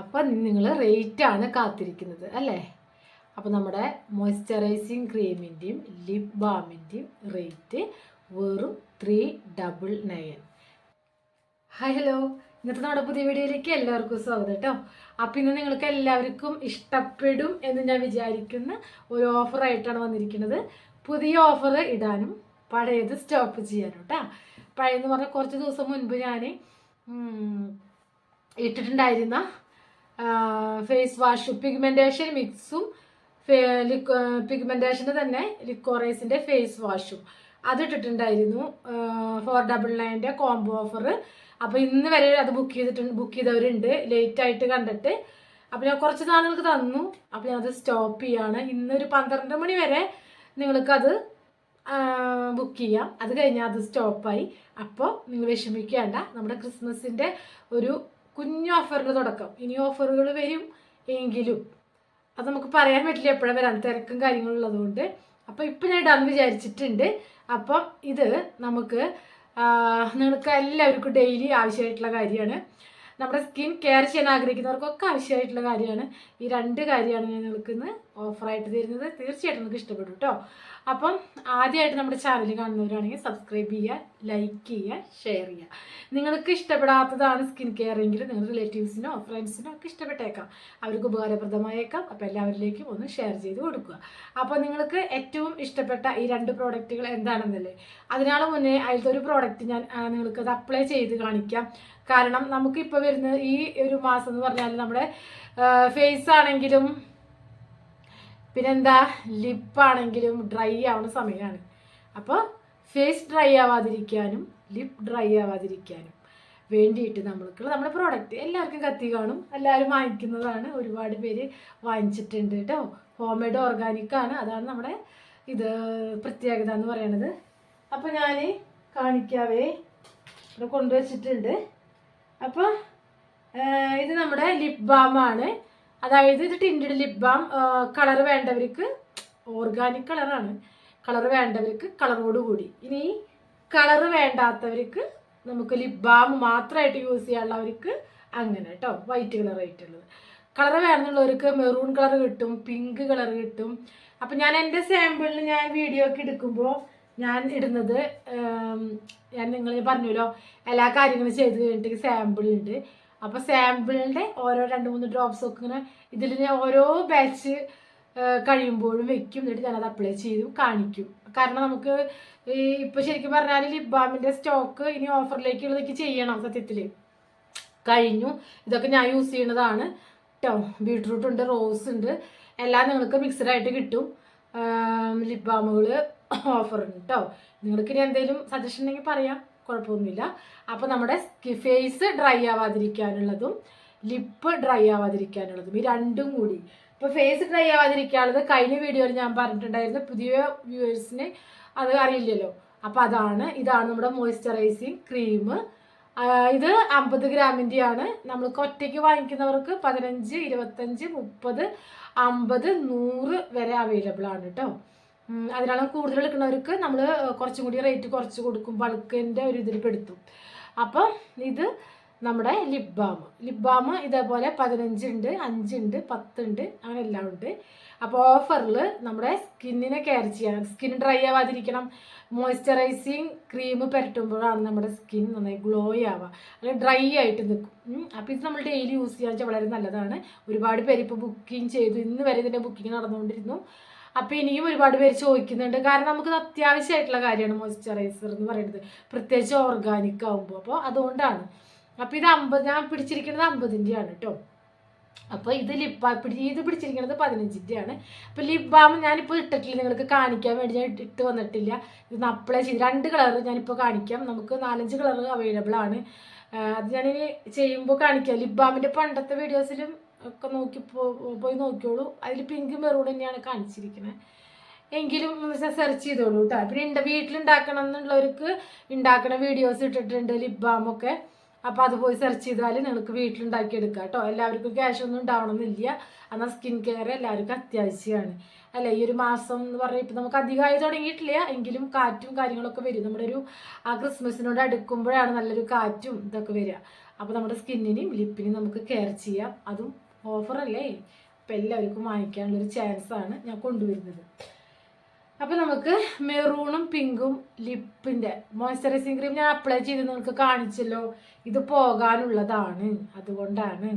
അപ്പം നിങ്ങൾ റേറ്റാണ് കാത്തിരിക്കുന്നത് അല്ലേ? അപ്പോൾ നമ്മുടെ മോയ്സ്ചറൈസിങ് ക്രീമിന്റെയും ലിപ് ബാമിന്റെയും റേറ്റ് വെറും three double nine hi hello ഇന്നത്തെ നമ്മുടെ പുതിയ വീഡിയോയിലേക്ക് എല്ലാവർക്കും സ്വാഗതം കേട്ടോ അപ്പം ഇന്ന് നിങ്ങൾക്ക് എല്ലാവർക്കും ഇഷ്ടപ്പെടും എന്ന് ഞാൻ വിചാരിക്കുന്ന ഒരു ഓഫറായിട്ടാണ് വന്നിരിക്കുന്നത്. പുതിയ ഓഫർ ഇടാനും പഴയത് സ്റ്റോപ്പ് ചെയ്യാനും കേട്ടോ പഴയെന്ന് പറഞ്ഞാൽ കുറച്ച് ദിവസം മുൻപ് ഞാൻ ഇട്ടിട്ടുണ്ടായിരുന്ന ഫേസ് വാഷ് പിഗ്മെന്റേഷൻ മിക്സും പിഗ്മെന്റേഷന്റെ തന്നെ ലിക്കോറൈസിന്റെ ഫേസ് വാഷും അത് ഇട്ടിട്ടുണ്ടായിരുന്നു ഫോർ ഡബിൾ നയന്റെ കോംബോ ഓഫർ അപ്പോൾ ഇന്ന് വരെ അത് ബുക്ക് ചെയ്തിട്ടുണ്ട് ബുക്ക് ചെയ്തവരുണ്ട്. ലേറ്റ് ആയിട്ട് കണ്ടിട്ട്. അപ്പോൾ ഞാൻ കുറച്ച് നാളുകൾക്ക് തന്നു. അപ്പോൾ ഞാനത് സ്റ്റോപ്പ് ചെയ്യാണ്. ഇന്നൊരു പന്ത്രണ്ട് മണി വരെ നിങ്ങൾക്കത് ബുക്ക് ചെയ്യാം. അത് കഴിഞ്ഞാൽ അത് സ്റ്റോപ്പായി അപ്പോൾ നിങ്ങൾ വിഷമിക്കേണ്ട. നമ്മുടെ ക്രിസ്മസിന്റെ ഒരു കുഞ്ഞു ഓഫറിന്റെ തുടക്കം. ഇനി ഓഫറുകൾ വരും എങ്കിലും. അത് നമുക്ക് പറയാൻ പറ്റില്ല എപ്പോഴാണ് വരാൻ. തിരക്കും കാര്യങ്ങളും ഉള്ളതുകൊണ്ട്. അപ്പോൾ ഇപ്പം ഞാൻ ഇടാന്ന് വിചാരിച്ചിട്ടുണ്ട്. അപ്പം ഇത് നമുക്ക് നിങ്ങൾക്ക് എല്ലാവർക്കും ഡെയിലി ആവശ്യമായിട്ടുള്ള കാര്യമാണ്. നമ്മുടെ സ്കിൻ കെയർ ചെയ്യാൻ ആഗ്രഹിക്കുന്നവർക്കൊക്കെ ആവശ്യമായിട്ടുള്ള കാര്യമാണ്. ഈ രണ്ട് കാര്യമാണ് ഞാൻ ഇന്ന് ഓഫറായിട്ട് തരുന്നത് തീർച്ചയായിട്ടും നിങ്ങൾക്ക് ഇഷ്ടപ്പെടും കേട്ടോ. അപ്പം ആദ്യമായിട്ട് നമ്മുടെ ചാനൽ കാണുന്നവരാണെങ്കിൽ സബ്സ്ക്രൈബ് ചെയ്യുക ലൈക്ക് ചെയ്യുക ഷെയർ ചെയ്യുക. നിങ്ങൾക്ക് ഇഷ്ടപ്പെടാത്തതാണ് സ്കിൻ കെയർ എങ്കിൽ നിങ്ങളുടെ റിലേറ്റീവ്സിനോ ഫ്രണ്ട്സിനോ ഒക്കെ ഇഷ്ടപ്പെട്ടേക്കാം. അവർക്ക് ഉപകാരപ്രദമായേക്കാം. അപ്പോൾ എല്ലാവരിലേക്കും ഒന്ന് ഷെയർ ചെയ്ത് കൊടുക്കുക. അപ്പോൾ നിങ്ങൾക്ക് ഏറ്റവും ഇഷ്ടപ്പെട്ട ഈ രണ്ട് പ്രോഡക്റ്റുകൾ എന്താണെന്നല്ലേ? അതിനാണ് മുന്നേ അതിലത്തെ ഒരു പ്രോഡക്റ്റ് ഞാൻ നിങ്ങൾക്ക് അത് അപ്ലൈ ചെയ്ത് കാണിക്കാം. കാരണം നമുക്കിപ്പോൾ വരുന്ന ഈ ഒരു മാസം എന്ന് പറഞ്ഞാൽ നമ്മുടെ ഫേസ് ആണെങ്കിലും പിന്നെന്താ ലിപ്പാണെങ്കിലും ഡ്രൈ ആവുന്ന സമയമാണ് അപ്പോൾ ഫേസ് ഡ്രൈ ആവാതിരിക്കാനും ലിപ്പ് ഡ്രൈ ആവാതിരിക്കാനും വേണ്ടിയിട്ട് നമ്മൾക്ക് നമ്മുടെ പ്രോഡക്റ്റ് എല്ലാവർക്കും കത്തി കാണും എല്ലാവരും വാങ്ങിക്കുന്നതാണ്. ഒരുപാട് പേര് വാങ്ങിച്ചിട്ടുണ്ട് കേട്ടോ ഹോം മെയ്ഡ് ഓർഗാനിക് ആണ്. അതാണ് നമ്മുടെ ഇത് പ്രത്യേകത എന്ന് പറയുന്നത് അപ്പോൾ ഞാൻ കാണിക്കാവേ. ഇവിടെ കൊണ്ടുവച്ചിട്ടുണ്ട്. അപ്പോൾ ഇത് നമ്മുടെ ലിപ് ബാമാണ് അതായത് ഇത് ടിന്റഡ് ലിപ് ബാം കളർ വേണ്ടവർക്ക് ഓർഗാനിക് കളറാണ് കളർ വേണ്ടവർക്ക് കളറോട് കൂടി. ഇനി കളർ വേണ്ടാത്തവർക്ക് നമുക്ക് ലിപ് ബാം മാത്രമായിട്ട് യൂസ് ചെയ്യാനുള്ളവർക്ക് അങ്ങനെ കേട്ടോ വൈറ്റ് കളർ ആയിട്ടുള്ളത്. കളർ വേണമെന്നുള്ളവർക്ക് മെറൂൺ കളർ കിട്ടും പിങ്ക് കളർ കിട്ടും. അപ്പം ഞാൻ എന്റെ സാമ്പിളിൽ ഞാൻ വീഡിയോ ഒക്കെ എടുക്കുമ്പോൾ ഞാൻ ഇടുന്നത് ഞാൻ നിങ്ങൾ പറഞ്ഞല്ലോ എല്ലാ കാര്യങ്ങളും ചെയ്ത് കഴിഞ്ഞിട്ട് സാമ്പിൾ ഉണ്ട്. അപ്പോൾ സാമ്പിളിന്റെ ഓരോ രണ്ട് മൂന്ന് ഡ്രോപ്സ് ഒക്കെ ഇങ്ങനെ ഇതിൽ ഞാൻ ഓരോ ബാച്ച് കഴിയുമ്പോഴും വെക്കും. എന്നിട്ട് ഞാനത് അപ്ലൈ ചെയ്തു കാണിക്കും. കാരണം നമുക്ക് ഇപ്പോൾ ശരിക്കും പറഞ്ഞാൽ ലിപ് സ്റ്റോക്ക് ഇനി ഓഫറിലേക്കുള്ളതൊക്കെ ചെയ്യണം സത്യത്തിൽ കഴിഞ്ഞു. ഇതൊക്കെ ഞാൻ യൂസ് ചെയ്യുന്നതാണ്. കേട്ടോ ബീട്രൂട്ട് ഉണ്ട് റോസ് ഉണ്ട്. എല്ലാം നിങ്ങൾക്ക് മിക്സഡ് ആയിട്ട് കിട്ടും. ലിപ് ബാമുകൾ ഓഫർ ഉണ്ട് കേട്ടോ നിങ്ങൾക്ക് ഇനി എന്തെങ്കിലും സജഷൻ ഉണ്ടെങ്കിൽ പറയാം. കുഴപ്പമൊന്നുമില്ല. അപ്പോൾ നമ്മുടെ ഫേസ് ഡ്രൈ ആവാതിരിക്കാനുള്ളതും ലിപ്പ് ഡ്രൈ ആവാതിരിക്കാനുള്ളതും ഈ രണ്ടും കൂടി. ഇപ്പോൾ ഫേസ് ഡ്രൈ ആവാതിരിക്കാനുള്ളത് കഴിഞ്ഞ വീഡിയോയിൽ ഞാൻ പറഞ്ഞിട്ടുണ്ടായിരുന്നു. പുതിയ വ്യൂവേഴ്സിന് അത് അറിയില്ലല്ലോ. അപ്പോൾ അതാണ് ഇതാണ് നമ്മുടെ മോയ്സ്ചറൈസിങ് ക്രീം ഇത് അമ്പത് ഗ്രാമിന്റെയാണ് നമ്മൾക്ക് ഒറ്റയ്ക്ക് വാങ്ങിക്കുന്നവർക്ക് പതിനഞ്ച് ഇരുപത്തഞ്ച് മുപ്പത് അമ്പത് നൂറ് വരെ അവൈലബിൾ ആണ് കേട്ടോ. അതിനാണ് കൂടുതൽ എടുക്കുന്നവർക്ക് നമ്മൾ കുറച്ചും കൂടി റേറ്റ് കുറച്ച് കൊടുക്കും. ബൾക്കിന്റെ ഒരു ഇതിൽ പെടുത്തും. അപ്പോൾ ഇത് നമ്മുടെ ലിപ് ബാം ലിപ് ബാം ഇതേപോലെ പതിനഞ്ചുണ്ട് അഞ്ചുണ്ട് പത്തുണ്ട് അങ്ങനെ എല്ലാം ഉണ്ട്. അപ്പോൾ ഓഫറിൽ നമ്മുടെ സ്കിന്നിനെ കെയർ ചെയ്യാൻ സ്കിൻ ഡ്രൈ ആവാതിരിക്കണം. മോയ്സ്ചറൈസിങ് ക്രീം പുരട്ടുമ്പോഴാണ് നമ്മുടെ സ്കിൻ നന്നായി ഗ്ലോ ആവുക. അല്ലെങ്കിൽ ഡ്രൈ ആയിട്ട് നിൽക്കും. അപ്പോൾ ഇത് നമ്മൾ ഡെയിലി യൂസ് ചെയ്യാൻ വളരെ നല്ലതാണ്. ഒരുപാട് പേര് ഇപ്പോൾ ബുക്കിംഗ് ചെയ്തു. ഇന്ന് വരെ ഇതിന്റെ ബുക്കിംഗ് നടന്നുകൊണ്ടിരുന്നു. അപ്പോൾ ഇനിയും ഒരുപാട് പേര് ചോദിക്കുന്നുണ്ട്. കാരണം നമുക്കത് അത്യാവശ്യമായിട്ടുള്ള കാര്യമാണ് മോയ്സ്ചറൈസർ എന്ന് പറയുന്നത്. പ്രത്യേകിച്ച് ഓർഗാനിക് ആകുമ്പോൾ അപ്പോൾ അതുകൊണ്ടാണ്. അപ്പോൾ ഇത് അമ്പത് ഞാൻ പിടിച്ചിരിക്കുന്നത് അമ്പതിന്റെയാണ് കേട്ടോ അപ്പോൾ ഇത് ലിപ് പിടി ഇത് പിടിച്ചിരിക്കുന്നത് പതിനഞ്ചിന്റെയാണ് അപ്പോൾ ലിപ് ബാം ഞാനിപ്പോൾ ഇട്ടിട്ടില്ല. നിങ്ങൾക്ക് കാണിക്കാൻ വേണ്ടി ഞാൻ ഇട്ട് വന്നിട്ടില്ല. ഇത് അപ്ലൈ ചെയ്ത് രണ്ട് കളർ ഞാനിപ്പോൾ കാണിക്കാം. നമുക്ക് നാലഞ്ച് കളർ അവൈലബിൾ ആണ്. അത് ഞാനിനി ചെയ്യുമ്പോൾ കാണിക്കാം. ലിപ് ബാമിന്റെ പണ്ടത്തെ വീഡിയോസിലും ഒക്കെ നോക്കി പോയി നോക്കിയോളൂ. അതിൽ പിങ്ക് മെറൂൺ തന്നെയാണ് കാണിച്ചിരിക്കുന്നത് എങ്കിലും സെർച്ച് ചെയ്തോളൂ കേട്ടോ പിന്നെ ഉണ്ട് വീട്ടിലുണ്ടാക്കണം എന്നുള്ളവർക്ക് ഉണ്ടാക്കണ വീഡിയോസ് ഇട്ടിട്ടുണ്ട് ലിപ് ബാമൊക്കെ അപ്പോൾ അത് പോയി സെർച്ച് ചെയ്താൽ നിങ്ങൾക്ക് വീട്ടിലുണ്ടാക്കി എടുക്കാം കേട്ടോ എല്ലാവർക്കും ക്യാഷ് ഒന്നും ഉണ്ടാവണമെന്നില്ല എന്നാൽ സ്കിൻ കെയർ എല്ലാവർക്കും അത്യാവശ്യമാണ് അല്ല? ഈ ഒരു മാസം എന്ന് പറഞ്ഞാൽ ഇപ്പം നമുക്ക് അധികമായി തുടങ്ങിയിട്ടില്ല. എങ്കിലും കാറ്റും കാര്യങ്ങളൊക്കെ വരും. നമ്മുടെ ഒരു ആ ക്രിസ്മസിനോട് അടുക്കുമ്പോഴാണ് നല്ലൊരു കാറ്റും ഇതൊക്കെ വരിക അപ്പോൾ നമ്മുടെ സ്കിന്നിനെയും ലിപ്പിനെയും നമുക്ക് കെയർ ചെയ്യാം. അതും ഓഫറല്ലേ? അപ്പം എല്ലാവർക്കും വാങ്ങിക്കാനുള്ളൊരു ചാൻസാണ് ഞാൻ കൊണ്ടുവരുന്നത്. അപ്പോൾ നമുക്ക് മെറൂണും പിങ്കും ലിപ്പിന്റെ മോയ്സ്ചറൈസിങ് ക്രീം ഞാൻ അപ്ലൈ ചെയ്ത് നിങ്ങൾക്ക് കാണിച്ചല്ലോ. ഇത് പോകാനുള്ളതാണ്. അതുകൊണ്ടാണ്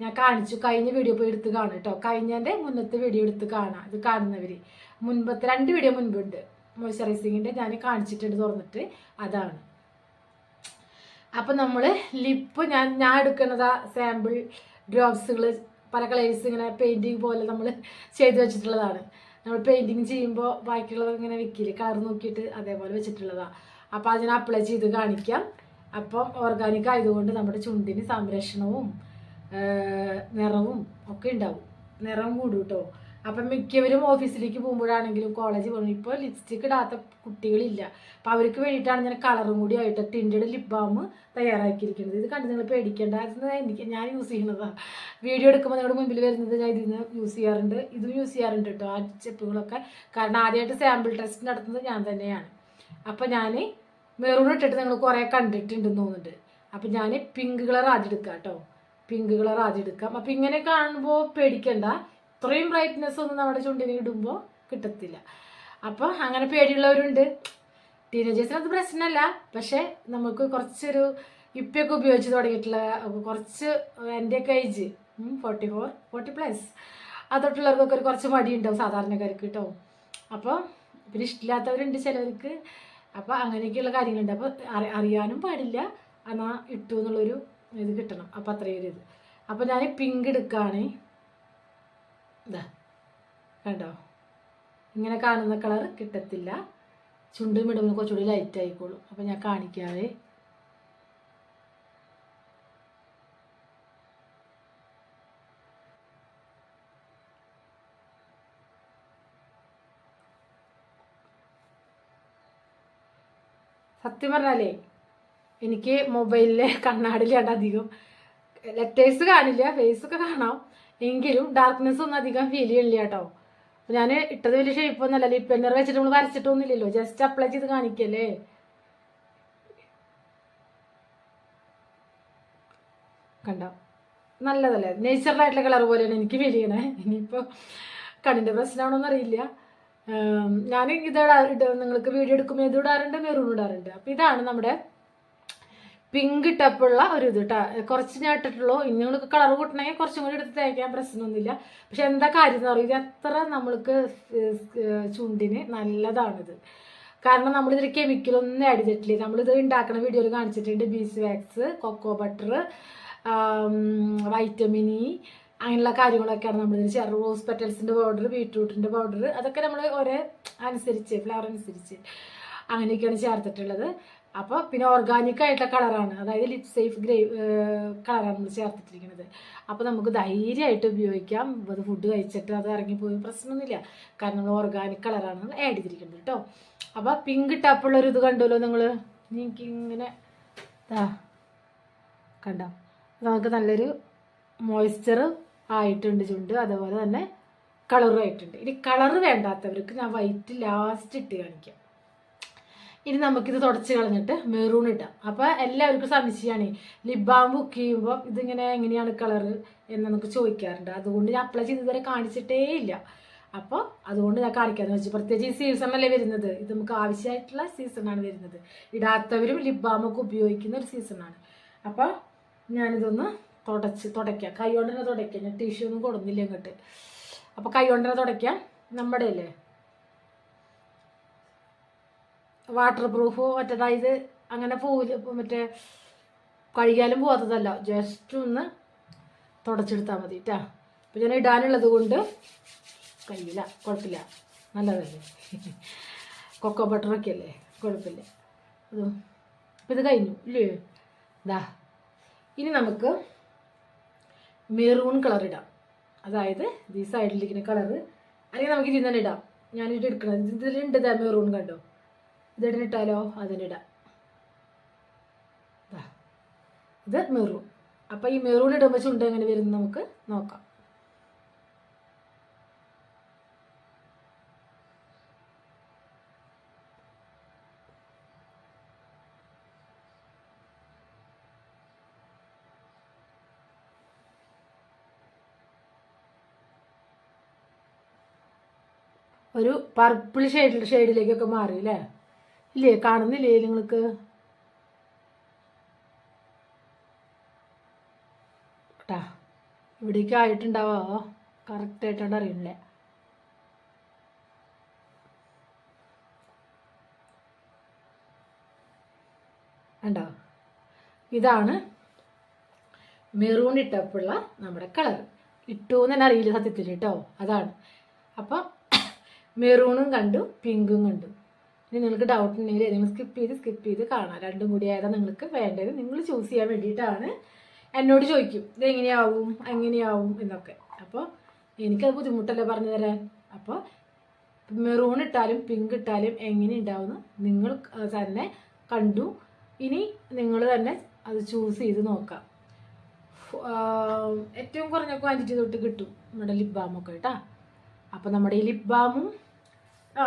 ഞാൻ കാണിച്ചു. കഴിഞ്ഞ വീഡിയോ പോയി എടുത്ത് കാണും കേട്ടോ കഴിഞ്ഞതിന്റെ മുന്നത്തെ വീഡിയോ എടുത്ത് കാണാം. ഇത് കാണുന്നവർ മുൻപത്തെ രണ്ട് വീഡിയോ മുൻപുണ്ട്. മോയ്സ്ചറൈസിങ്ങിന്റെ ഞാൻ കാണിച്ചിട്ടുണ്ട് തുറന്നിട്ട്. അതാണ്. അപ്പം നമ്മൾ ലിപ്പ് ഞാൻ ഞാൻ എടുക്കുന്നതാ സാമ്പിൾ ഡ്രോപ്സുകൾ പല കളേഴ്സ് ഇങ്ങനെ പെയിന്റിങ് പോലെ നമ്മൾ ചെയ്ത് വെച്ചിട്ടുള്ളതാണ്. നമ്മൾ പെയിന്റിങ് ചെയ്യുമ്പോൾ ബാക്കിയുള്ളത് ഇങ്ങനെ വിൽക്കില്ല കളർ നോക്കിയിട്ട് അതേപോലെ വെച്ചിട്ടുള്ളതാണ് അപ്പോൾ അതിനെ അപ്ലൈ ചെയ്ത് കാണിക്കാം. അപ്പം ഓർഗാനിക് ആയതുകൊണ്ട് നമ്മുടെ ചുണ്ടിന് സംരക്ഷണവും നിറവും ഒക്കെ ഉണ്ടാവും. നിറം കൂടും കേട്ടോ അപ്പം മിക്കവരും ഓഫീസിലേക്ക് പോകുമ്പോഴാണെങ്കിലും കോളേജിൽ പോകുമ്പോൾ ഇപ്പോൾ ലിപ്സ്റ്റിക്ക് ഇടാത്ത കുട്ടികളില്ല. അപ്പം അവർക്ക് വേണ്ടിയിട്ടാണ് ഞാൻ കളറും കൂടി ആയിട്ട് ടിന്റഡ് ലിപ് ബാം തയ്യാറാക്കിയിരിക്കുന്നത്. ഇത് കണ്ട് നിങ്ങൾ പേടിക്കേണ്ട. എനിക്ക് ഞാൻ യൂസ് ചെയ്യുന്നതാണ് വീഡിയോ എടുക്കുമ്പോൾ നിങ്ങളുടെ മുമ്പിൽ വരുന്നത് ഞാൻ ഇതിൽ നിന്ന് യൂസ് ചെയ്യാറുണ്ട്. ഇതും യൂസ് ചെയ്യാറുണ്ട് കേട്ടോ ആ ചെപ്പുകളൊക്കെ കാരണം ആദ്യമായിട്ട് സാമ്പിൾ ടെസ്റ്റ് നടത്തുന്നത് ഞാൻ തന്നെയാണ്. അപ്പം ഞാൻ മെറൂൺ ഇട്ടിട്ട് നിങ്ങൾ കുറേ കണ്ടിട്ടുണ്ടെന്ന് തോന്നുന്നുണ്ട്. അപ്പം ഞാൻ പിങ്ക് കളർ ആദ്യം എടുക്കാം കേട്ടോ പിങ്ക് കളർ ആദ്യം എടുക്കാം. അപ്പം ഇങ്ങനെ കാണുമ്പോൾ പേടിക്കണ്ട. ഇത്രയും ബ്രൈറ്റ്നെസ് ഒന്നും നമ്മുടെ ചുണ്ടിന് ഇടുമ്പോൾ കിട്ടത്തില്ല. അപ്പോൾ അങ്ങനെ പേടിയുള്ളവരുണ്ട്. ടീനേജേഴ്സിന് അത് പ്രശ്നമല്ല. പക്ഷേ നമുക്ക് കുറച്ചൊരു ഇപ്പൊക്കെ ഉപയോഗിച്ച് തുടങ്ങിയിട്ടുള്ള കുറച്ച് എന്റെയൊക്കെ age forty four forty plus അതൊട്ടുള്ളവർക്കൊക്കെ ഒരു കുറച്ച് മടിയുണ്ടാവും സാധാരണക്കാർക്ക് കേട്ടോ അപ്പോൾ പിന്നെ ഇഷ്ടമില്ലാത്തവരുണ്ട് ചിലവർക്ക്. അപ്പോൾ അങ്ങനെയൊക്കെയുള്ള കാര്യങ്ങളുണ്ട്. അപ്പോൾ അറി അറിയാനും പാടില്ല. എന്നാൽ ഇട്ടു എന്നുള്ളൊരു ഇത് കിട്ടണം. അപ്പോൾ അത്രയും ഒരു ഇത്. അപ്പോൾ ഞാൻ പിങ്ക് എടുക്കുകയാണ് ഇതാ കണ്ടോ? ഇങ്ങനെ കാണുന്ന കളർ കിട്ടത്തില്ല. ചുണ്ടും ഇടുമ്പോൾ കുറച്ചുകൂടി ലൈറ്റ് ആയിക്കോളും. അപ്പോൾ ഞാൻ കാണിക്കാവേ. സത്യം പറഞ്ഞാലേ എനിക്ക് മൊബൈലിലെ കണ്ണാടിലാണ്ട് അധികം ലെറ്റേഴ്സ് കാണില്ല ഫേസൊക്കെ കാണാം. എങ്കിലും ഡാർക്ക്നെസ് ഒന്നും അധികം ഫീൽ ചെയ്യില്ല കേട്ടോ. ഞാൻ ഇട്ടത് വലിയ ഒന്നല്ല ലിപ് പെന്നർ വെച്ചിട്ട് നമ്മൾ വരച്ചിട്ടൊന്നുമില്ലല്ലോ. ജസ്റ്റ് അപ്ലൈ ചെയ്ത് കാണിക്കല്ലേ? കണ്ടോ? നല്ലതല്ലേ? നേച്ചറലായിട്ടുള്ള കളർ പോലെയാണ് എനിക്ക് ഫീൽ ചെയ്യണേ. ഇനിയിപ്പോൾ കണ്ണിന്റെ പ്രശ്നമാണോന്ന് അറിയില്ല. ഞാൻ ഇത് നിങ്ങൾക്ക് വീഡിയോ എടുക്കുമ്പോൾ ഇത് ഇടാറുണ്ട് മെറൂൺ ഇടാറുണ്ട്. അപ്പം ഇതാണ് നമ്മുടെ പിങ്ക് ടപ്പുള്ള ഒരു ഇത് കേട്ടോ കുറച്ച് ഞാൻ ഇട്ടിട്ടുള്ളൂ. ഇനി നിങ്ങൾക്ക് കളർ കൂട്ടണമെങ്കിൽ കുറച്ചും കൂടി എടുത്ത് തേക്കാൻ പ്രശ്നമൊന്നുമില്ല. പക്ഷെ എന്താ കാര്യം എന്ന് പറയുക ഇത് നമ്മൾക്ക് ചുണ്ടിന് നല്ലതാണിത്. കാരണം നമ്മളിതിൽ കെമിക്കലൊന്നും ആഡ് ചെയ്തിട്ടില്ല. നമ്മളിത് ഉണ്ടാക്കുന്ന വീഡിയോയിൽ കാണിച്ചിട്ടുണ്ട് bees wax cocoa butter vitamin E അങ്ങനെയുള്ള കാര്യങ്ങളൊക്കെയാണ് നമ്മളിതിന് ചേർന്നത് റോസ് പെറ്റൽസിന്റെ പൗഡർ ബീട്രൂട്ടിന്റെ പൗഡർ അതൊക്കെ നമ്മൾ ഒരേ അനുസരിച്ച് ഫ്ലവർ അനുസരിച്ച് അങ്ങനെയൊക്കെയാണ് ചേർത്തിട്ടുള്ളത്. അപ്പോൾ പിന്നെ ഓർഗാനിക് ആയിട്ടുള്ള കളറാണ് അതായത് ലിപ് സേഫ് ഗ്രേ കളറാണ് നമ്മൾ ചേർത്തിട്ടിരിക്കുന്നത്. അപ്പോൾ നമുക്ക് ധൈര്യമായിട്ട് ഉപയോഗിക്കാം. അത് ഫുഡ് കഴിച്ചിട്ട് അത് ഇറങ്ങിപ്പോയി പ്രശ്നമൊന്നുമില്ല. കാരണം നമ്മൾ ഓർഗാനിക് കളറാണ് നമ്മൾ ആഡ് ചെയ്തിരിക്കുന്നത് കേട്ടോ അപ്പോൾ പിങ്ക് ടപ്പുള്ളൊരു ഇത് കണ്ടല്ലോ നിങ്ങൾ നിങ്ങൾക്ക് ഇങ്ങനെ ഇതാ കണ്ടോ? നമുക്ക് നല്ലൊരു മോയ്സ്ചർ ആയിട്ടുണ്ട് ചുണ്ട്. അതുപോലെ തന്നെ കളറും ആയിട്ടുണ്ട്. ഇനി കളറ് വേണ്ടാത്തവർക്ക് ഞാൻ വൈറ്റ് ലാസ്റ്റ് ഇട്ട് കാണിക്കാം. ഇനി നമുക്കിത് തുടച്ച് കളഞ്ഞിട്ട് മെറൂൺ ഇടാം. അപ്പോൾ എല്ലാവർക്കും സംശയമാണ്. ലിപ് ബാം ബുക്ക് ചെയ്യുമ്പോൾ ഇതിങ്ങനെ എങ്ങനെയാണ് കളർ എന്ന് നമുക്ക് ചോദിക്കാറുണ്ട്. അതുകൊണ്ട് ഞാൻ അപ്ലൈ ചെയ്ത് ഇതുവരെ കാണിച്ചിട്ടേ ഇല്ല. അപ്പോൾ അതുകൊണ്ട് ഞാൻ കാണിക്കാന്ന് വെച്ചു. പ്രത്യേകിച്ച് ഈ സീസണല്ലേ വരുന്നത്. ഇത് നമുക്ക് ആവശ്യമായിട്ടുള്ള സീസണാണ് വരുന്നത്. ഇടാത്തവരും ലിപ് ബാമൊക്കെ ഉപയോഗിക്കുന്ന ഒരു സീസണാണ് അപ്പോൾ ഞാനിതൊന്ന് തുടച്ച് തുടയ്ക്കാം. കൈ കൊണ്ട് തന്നെ തുടയ്ക്കാം. ഞാൻ ടിഷ്യൂ ഒന്നും കൊടുന്നില്ല ഇങ്ങോട്ട്. അപ്പോൾ കൈ കൊണ്ട് തന്നെ തുടയ്ക്കാം. നമ്മുടെ അല്ലേ വാട്ടർ പ്രൂഫ് മറ്റേതായത് അങ്ങനെ പോവില്ല മറ്റേ കഴുകിയാലും പോകാത്തതല്ല ജസ്റ്റ് ഒന്ന് തുടച്ചെടുത്താൽ മതി കേട്ടാ അപ്പോൾ ഞാൻ ഇടാനുള്ളത് കൊണ്ട് കഴിയില്ല കുഴപ്പമില്ല നല്ലതല്ലേ? കൊക്കോ ബട്ടറൊക്കെ അല്ലേ? കുഴപ്പമില്ല അതും. അപ്പം ഇത് കഴിഞ്ഞു ഇല്ലേ? ഇതാ ഇനി നമുക്ക് മെറൂൺ കളർ ഇടാം. അതായത് ഈ സൈഡിലിരിക്കുന്ന കളറ് അല്ലെങ്കിൽ നമുക്ക് ഇതിൽ തന്നെ ഇടാം. ഞാനിത് എടുക്കണം ഇതിലുണ്ട് ഇതാ മെറൂൺ കണ്ടോ? ഇതിടന് ഇട്ടാലോ അതിനിടാം ഇത് മെറൂൺ അപ്പം ഈ മെറൂൺ ഇടുമ്പോൾ ചുണ്ട എങ്ങനെ വരുന്നു നമുക്ക് നോക്കാം. ഒരു പർപ്പിൾ ഷെയ്ഡിൽ ഷെയ്ഡിലേക്കൊക്കെ മാറി അല്ലേ? ഇല്ലേ? കാണുന്നില്ലേ നിങ്ങൾക്ക് കേട്ടാ ഇവിടേക്ക് ആയിട്ടുണ്ടാവോ. കറക്റ്റ് ആയിട്ടാണ് അറിയണില്ല ഉണ്ടോ ഇതാണ് മെറൂൺ ഇട്ടപ്പുള്ള നമ്മുടെ കളർ ഇട്ടു എന്ന് തന്നെ അറിയില്ല സത്യത്തിൽ കേട്ടോ അതാണ്. അപ്പം മെറൂണും കണ്ടു പിങ്കും കണ്ടു. ഇനി നിങ്ങൾക്ക് ഡൗട്ട് ഉണ്ടെങ്കിൽ ഏതെങ്കിലും സ്കിപ്പ് ചെയ്ത് സ്കിപ്പ് ചെയ്ത് കാണാം. രണ്ടും കൂടി ഏതാണ് നിങ്ങൾക്ക് വേണ്ടത്. നിങ്ങൾ ചൂസ് ചെയ്യാൻ വേണ്ടിയിട്ടാണ് എന്നോട് ചോദിക്കും. ഇത് എങ്ങനെയാവും? എങ്ങനെയാവും? എന്നൊക്കെ. അപ്പോൾ എനിക്കത് ബുദ്ധിമുട്ടല്ലേ പറഞ്ഞു തരാൻ? അപ്പോൾ മെറൂൺ ഇട്ടാലും പിങ്ക് ഇട്ടാലും എങ്ങനെ ഉണ്ടാവുമെന്ന് നിങ്ങൾ തന്നെ കണ്ടു. ഇനി നിങ്ങൾ തന്നെ അത് ചൂസ് ചെയ്ത് നോക്കാം. ഏറ്റവും കുറഞ്ഞ ക്വാണ്ടിറ്റി തൊട്ട് കിട്ടും നമ്മുടെ ലിപ് ബാമൊക്കെ കേട്ടാ. അപ്പോൾ നമ്മുടെ ഈ ലിപ് ബാമും ആ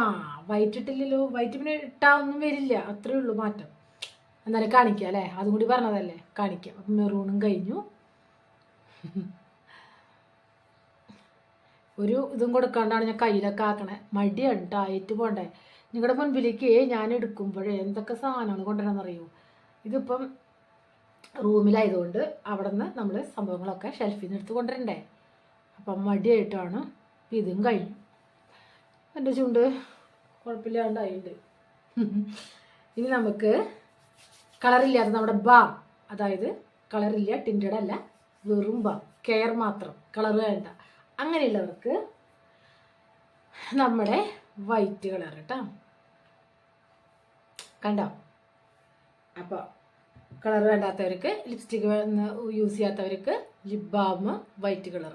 വൈറ്റ് ഇട്ടില്ലല്ലോ വൈറ്റ് ഇട്ടാ ഒന്നും വരില്ല. അത്രേ ഉള്ളൂ മാറ്റം. എന്നാലും കാണിക്കാം അല്ലേ? അതും കൂടി പറഞ്ഞതല്ലേ? കാണിക്കാം. അപ്പം മെറൂണും കഴിഞ്ഞു. ഒരു ഇതും കൊടുക്കാണ്ടാണ് ഞാൻ കയ്യിലൊക്കെ ആക്കണേ. മടിയാണ് ടായിട്ട് പോണ്ടേ? നിങ്ങളുടെ മുൻപിലേക്ക് ഞാൻ എടുക്കുമ്പോഴേ എന്തൊക്കെ സാധനമാണ് കൊണ്ടുവരാമെന്നറിയോ ഇതിപ്പം റൂമിലായതുകൊണ്ട് അവിടെ നിന്ന് നമ്മൾ സംഭവങ്ങളൊക്കെ ഷെൽഫിൽ നിന്ന് എടുത്ത് കൊണ്ടുവരണ്ടേ? അപ്പം മടിയായിട്ടാണ്. ഇതും കഴിഞ്ഞു. എന്റെ ചുണ്ട് കുഴപ്പമില്ലാണ്ടായിട്ടുണ്ട് ഇനി നമുക്ക് കളറില്ലാത്ത നമ്മുടെ ബാം അതായത് കളറില്ല ടിന്റഡ് അല്ല വെറും ബാം കെയർ മാത്രം കളർ വേണ്ട. അങ്ങനെയുള്ളവർക്ക് നമ്മുടെ വൈറ്റ് കളർ കേട്ടോ കണ്ടോ? അപ്പോൾ കളർ വേണ്ടാത്തവർക്ക് ലിപ്സ്റ്റിക് യൂസ് ചെയ്യാത്തവർക്ക് ലിപ് ബാം വൈറ്റ് കളർ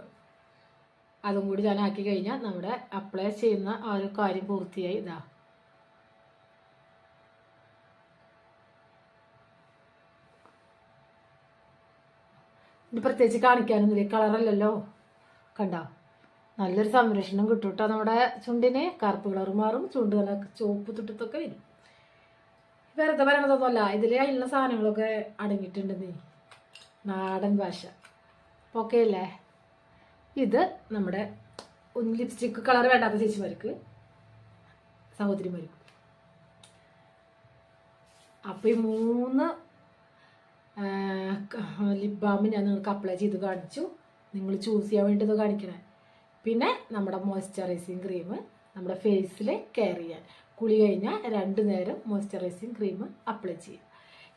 അതും കൂടി ഞാൻ ആക്കി കഴിഞ്ഞാൽ നമ്മുടെ അപ്ലൈ ചെയ്യുന്ന ആ ഒരു കാര്യം പൂർത്തിയായി. ഇതാ. ഇത് പ്രത്യേകിച്ച് കാണിക്കാനൊന്നുമില്ല കളറല്ലല്ലോ കണ്ട? നല്ലൊരു സംരക്ഷണം കിട്ടും കേട്ടോ നമ്മുടെ ചുണ്ടിന്? കറുപ്പ് കളർ മാറും ചുണ്ട് നല്ല ചുവപ്പ് തുട്ടത്തൊക്കെ വരും. വെറുതെ പറയണതൊന്നുമല്ല ഇതിൽ അതിലുള്ള സാധനങ്ങളൊക്കെ അടങ്ങിയിട്ടുണ്ടെന്നേ നാടൻ ഭാഷ. ഓക്കെ അല്ലേ? ഇത് നമ്മുടെ ലിപ്സ്റ്റിക് കളർ വേണ്ടാത്ത ചേച്ചിമാർക്ക് സഹോദരിമാർക്കും അപ്പോൾ ഈ മൂന്ന് ലിപ് ബാം ഞാൻ നിങ്ങൾക്ക് അപ്ലൈ ചെയ്ത് കാണിച്ചു. നിങ്ങൾ ചൂസ് ചെയ്യാൻ വേണ്ടി ഇത് കാണിക്കണേ. പിന്നെ നമ്മുടെ മോയ്സ്ചറൈസിങ് ക്രീം നമ്മുടെ ഫേസിൽ കെയർ ചെയ്യാൻ. കുളി കഴിഞ്ഞാൽ രണ്ട് നേരം മോയ്സ്ചറൈസിങ് ക്രീം അപ്ലൈ ചെയ്യുക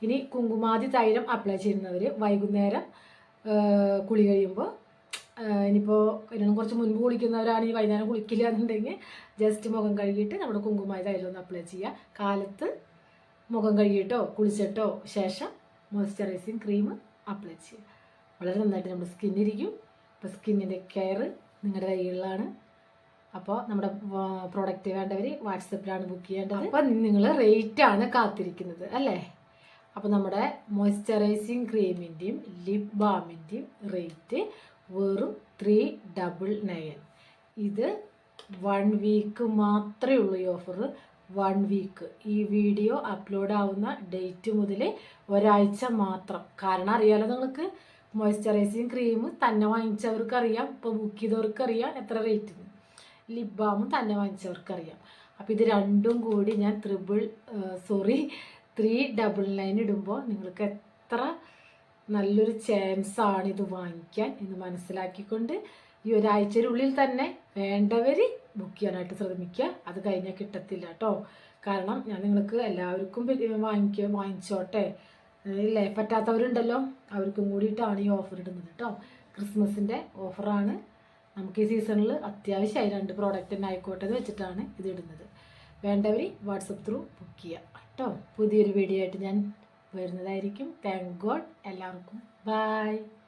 ഇനി കുങ്കുമാതി തൈലം അപ്ലൈ ചെയ്യുന്നവർ വൈകുന്നേരം കുളി കഴിയുമ്പോൾ ഇനിയിപ്പോൾ കല്യാണം കുറച്ച് മുൻപ് കുളിക്കുന്നവരാണ് ഈ വൈകുന്നേരം കുളിക്കില്ല എന്നുണ്ടെങ്കിൽ ജസ്റ്റ് മുഖം കഴുകിയിട്ട് നമ്മുടെ കുങ്കുമായ തൈലം ഒന്ന് അപ്ലൈ ചെയ്യുക. കാലത്ത് മുഖം കഴുകിയിട്ടോ കുളിച്ചിട്ടോ ശേഷം മോയ്സ്ചറൈസിങ് ക്രീം അപ്ലൈ ചെയ്യുക. വളരെ നന്നായിട്ട് നമ്മുടെ സ്കിന്നിരിക്കും അപ്പോൾ സ്കിന്നിന്റെ കെയർ നിങ്ങളുടെ കയ്യിലാണ് അപ്പോൾ നമ്മുടെ പ്രോഡക്റ്റ് വേണ്ടവർ വാട്സപ്പിലാണ് ബുക്ക് ചെയ്യേണ്ടത്. അപ്പോൾ നിങ്ങൾ റേറ്റാണ് കാത്തിരിക്കുന്നത് അല്ലേ? അപ്പോൾ നമ്മുടെ മോയ്സ്ചറൈസിങ് ക്രീമിന്റെയും ലിപ് ബാമിന്റെയും റേറ്റ് വെറും ത്രീ ഡബിൾ നയൻ ഇത് വൺ വീക്ക് മാത്രമേ ഉള്ളൂ ഈ ഓഫർ വൺ വീക്ക് ഈ വീഡിയോ അപ്ലോഡ് ആവുന്ന ഡേറ്റ് മുതൽ ഒരാഴ്ച മാത്രം. കാരണം അറിയാലോ നിങ്ങൾക്ക്? മോയ്സ്ചറൈസിങ് ക്രീം തന്നെ വാങ്ങിച്ചവർക്കറിയാം. ഇപ്പോൾ ബുക്ക് ചെയ്തവർക്കറിയാം എത്ര റേറ്റ് ലിപ് ബാമും തന്നെ വാങ്ങിച്ചവർക്കറിയാം. അപ്പോൾ ഇത് രണ്ടും കൂടി ഞാൻ triple sorry three double nine ഇടുമ്പോൾ നിങ്ങൾക്ക് എത്ര നല്ലൊരു ആണ് ഇത് വാങ്ങിക്കാൻ എന്ന് മനസ്സിലാക്കിക്കൊണ്ട് ഈ ഒരാഴ്ചയുടെ തന്നെ വേണ്ടവർ ബുക്ക് ചെയ്യാനായിട്ട് ശ്രമിക്കുക. അത് കഴിഞ്ഞാൽ കിട്ടത്തില്ല കേട്ടോ കാരണം ഞാൻ നിങ്ങൾക്ക് എല്ലാവർക്കും വാങ്ങിക്ക വാങ്ങിച്ചോട്ടെ. ഇല്ലേ? പറ്റാത്തവരുണ്ടല്ലോ. അവർക്കും കൂടിയിട്ടാണ് ഈ ഓഫർ ഇടുന്നത് കേട്ടോ ക്രിസ്മസിന്റെ ഓഫറാണ് നമുക്ക് ഈ സീസണിൽ അത്യാവശ്യമായി രണ്ട് പ്രോഡക്റ്റ് തന്നെ ആയിക്കോട്ടെ എന്ന് വെച്ചിട്ടാണ് ഇത് ഇടുന്നത്. വേണ്ടവർ വാട്സപ്പ് ത്രൂ ബുക്ക് ചെയ്യുക കേട്ടോ പുതിയൊരു വീഡിയോ ആയിട്ട് ഞാൻ വരുന്നതായിരിക്കും. താങ്ക് ഗോഡ് എല്ലാവർക്കും. ബൈ